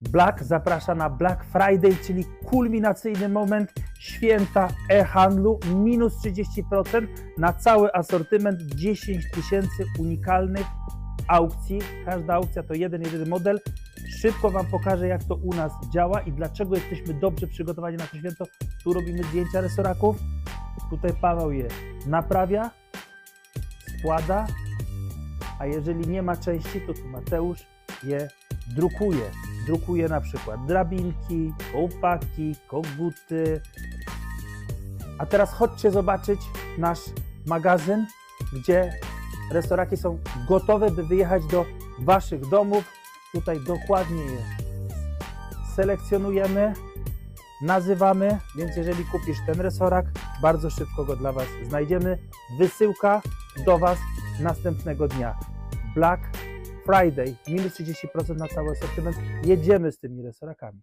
Black zaprasza na Black Friday, czyli kulminacyjny moment święta e-handlu. Minus 30% na cały asortyment, 10 tysięcy unikalnych aukcji. Każda aukcja to jeden, jedyny model. Szybko Wam pokażę, jak to u nas działa i dlaczego jesteśmy dobrze przygotowani na to święto. Tu robimy zdjęcia resoraków. Tutaj Paweł je naprawia, składa, a jeżeli nie ma części, to tu Mateusz je drukuje. Drukuje na przykład drabinki, kołpaki, koguty. A teraz chodźcie zobaczyć nasz magazyn, gdzie restauraki są gotowe, by wyjechać do Waszych domów. Tutaj dokładnie je selekcjonujemy, nazywamy, więc jeżeli kupisz ten resorak, bardzo szybko go dla Was znajdziemy. Wysyłka do Was następnego dnia. Black Friday, minus 30% na cały asortyment. Jedziemy z tymi resorakami.